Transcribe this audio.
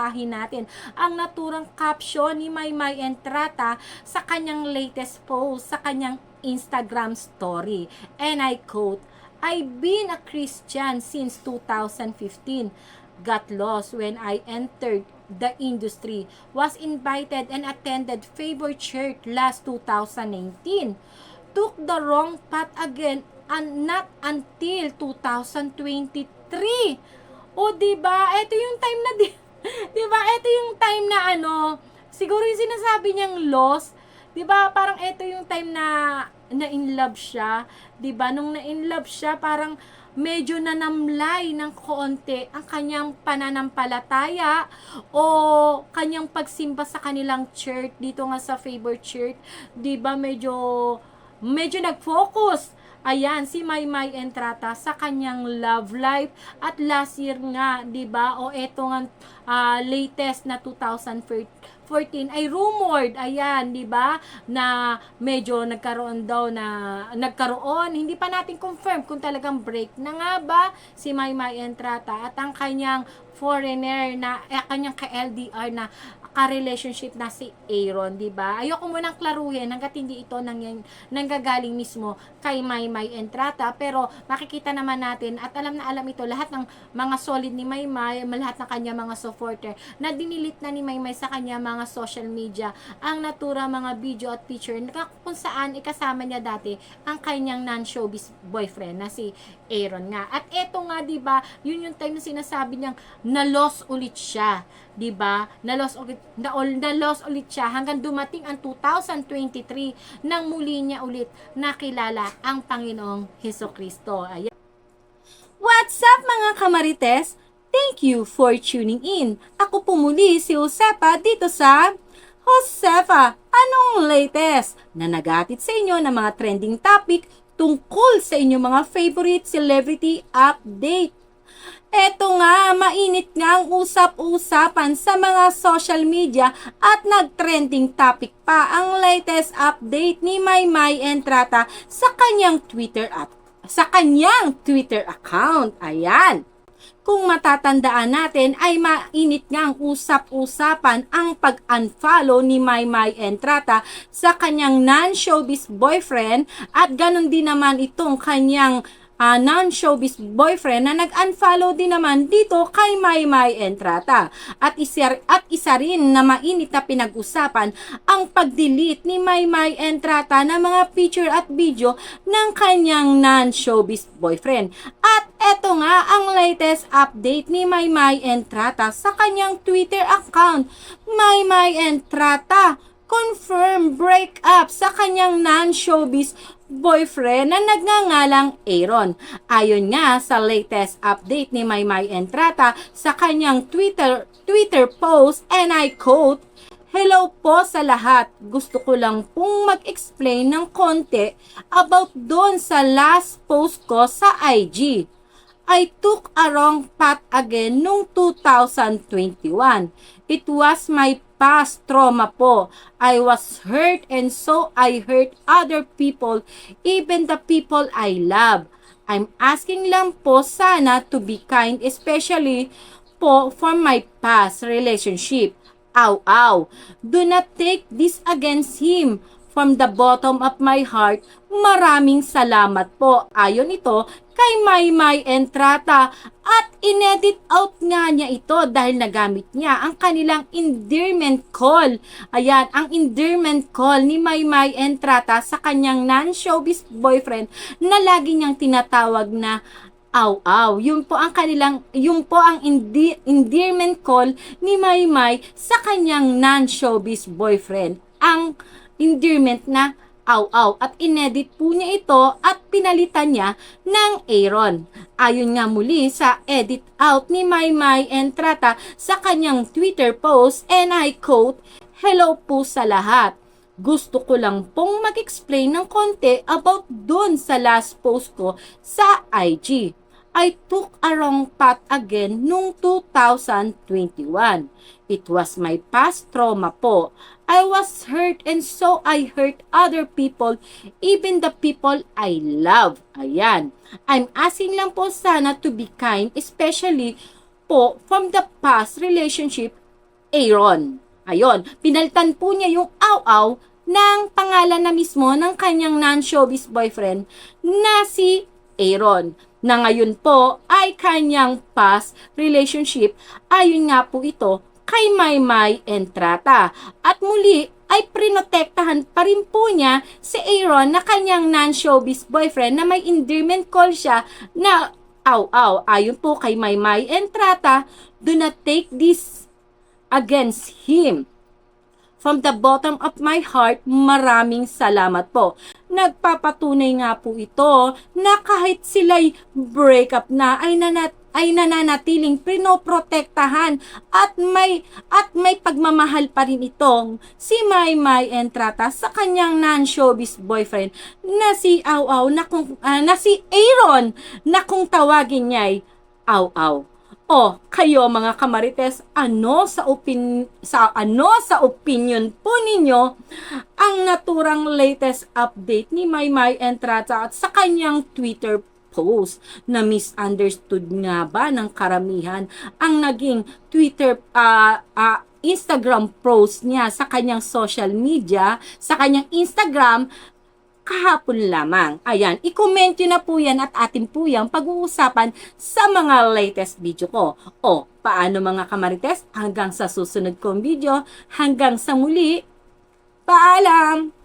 babasahin natin ang naturang caption ni Maymay Entrata sa kanyang latest post sa kanyang Instagram story. And I quote, I've been a Christian since 2015. Got lost when I entered the industry. Was invited and attended Favor Church last 2019. Took the wrong path again and not until 2023. O di ba? Ito yung time na di? Ito yung time na ano, siguro yung sinasabi niyang lost, di ba? Parang ito yung time na na in love siya, 'di ba? Nung na in love siya, parang medyo nanamlay ng konti ang kanyang pananampalataya o kanyang pagsimba sa kanilang church dito nga sa Favor Church, 'di ba? Medyo medyo nag-focus Ayan, si Maymay Entrata sa kanyang love life at last year nga, 'di ba? O eto nga ah, latest na 2014 ay rumored, ayan, 'di ba? Na medyo nagkaroon daw na nagkaroon, hindi pa natin confirm kung talagang break na nga ba si Maymay Entrata at ang kanyang foreigner na eh, kanyang ka-LDR na ka-relationship na si Aaron, 'di ba? Ayoko munang klaruhin hangga't hindi ito nang nanggagaling mismo kay Maymay Entrata, pero makikita naman natin at alam na alam ito lahat ng mga solid ni Maymay, lahat ng kanya mga supporter na dinilit na ni Maymay sa kanya mga social media ang natura mga video at picture na kung saan ikasama niya dati ang kanyang non-showbiz boyfriend na si Aaron nga. At eto nga 'di ba, yun yung time na sinasabi niyang na-lost ulit siya, 'di ba? Na-lost ulit na, na-lost ulit siya hanggang dumating ang 2023 nang muli niya ulit nakilala ang Panginoong Heso Kristo. Ayan. What's up mga kamarites? Thank you for tuning in. Ako po muli si Josepa dito sa Josefa, anong latest na nagatid sa inyo ng mga trending topic tungkol sa inyong mga favorite celebrity update. Eto nga, mainit nga ang usap-usapan sa mga social media at nag-trending topic pa ang latest update ni Maymay Entrata sa kanyang Twitter at sa kanyang Twitter account. Ayan. Kung matatandaan natin ay mainit nga ang usap-usapan ang pag-unfollow ni Maymay Entrata sa kanyang non-showbiz boyfriend at ganun din naman itong kanyang uh, non-showbiz boyfriend na nag-unfollow din naman dito kay Maymay Entrata. At isa, at isa rin na mainit na pinag-usapan ang pag-delete ni Maymay Entrata ng mga picture at video ng kanyang non-showbiz boyfriend. At eto nga ang latest update ni Maymay Entrata sa kanyang Twitter account. Maymay Entrata confirm breakup sa kanyang non-showbiz boyfriend na nagngangalang Aaron. Ayon nga sa latest update ni Maymay Entrata sa kanyang Twitter Twitter post and I quote, Hello po sa lahat. Gusto ko lang pong mag-explain ng konti about doon sa last post ko sa IG. I took a wrong path again noong 2021. It was my past trauma po. I was hurt and so I hurt other people, even the people I love. I'm asking lang po sana to be kind, especially po for my past relationship. Ow, ow. Do not take this against him from the bottom of my heart, maraming salamat po. Ayon ito kay Maymay Entrata at inedit out nga niya ito dahil nagamit niya ang kanilang endearment call. Ayan, ang endearment call ni Maymay Entrata sa kanyang non-showbiz boyfriend na lagi niyang tinatawag na aw-aw. Yun po ang kanilang, yun po ang ende- endearment call ni Maymay sa kanyang non-showbiz boyfriend. Ang endearment na aw-aw at inedit po niya ito at pinalitan niya ng Aaron. Ayon nga muli sa edit out ni Maymay Entrata sa kanyang Twitter post and I quote, Hello po sa lahat. Gusto ko lang pong mag-explain ng konti about doon sa last post ko sa IG. I took a wrong path again noong 2021. It was my past trauma po. I was hurt and so I hurt other people, even the people I love. Ayan. I'm asking lang po sana to be kind, especially po from the past relationship, Aaron. Ayon, pinaltan po niya yung aw-aw ng pangalan na mismo ng kanyang non-showbiz boyfriend na si Aaron na ngayon po ay kanyang past relationship ayon nga po ito kay Maymay Entrata. At muli ay prinotektahan pa rin po niya si Aaron na kanyang non-showbiz boyfriend na may endearment call siya na aw-aw. Ayon po kay Maymay Entrata, do not take this against him. From the bottom of my heart, maraming salamat po. Nagpapatunay nga po ito na kahit sila'y break up na ay nanat ay nananatiling pinoprotektahan at may at may pagmamahal pa rin itong si Maymay Entrata sa kanyang non-showbiz boyfriend na si Aw Aw na kung ah, na si Aaron na kung tawagin niya ay Aw Aw. O, kayo mga kamarites, ano sa opin sa ano sa opinion po ninyo ang naturang latest update ni Maymay Entrata at sa kanyang Twitter post? Na misunderstood nga ba ng karamihan ang naging Twitter ah, ah, Instagram post niya sa kanyang social media, sa kanyang Instagram kahapon lamang. Ayan, i-comment nyo na po yan at atin po yan pag-uusapan sa mga latest video ko. O, paano mga kamarites? Hanggang sa susunod kong video, hanggang sa muli, paalam!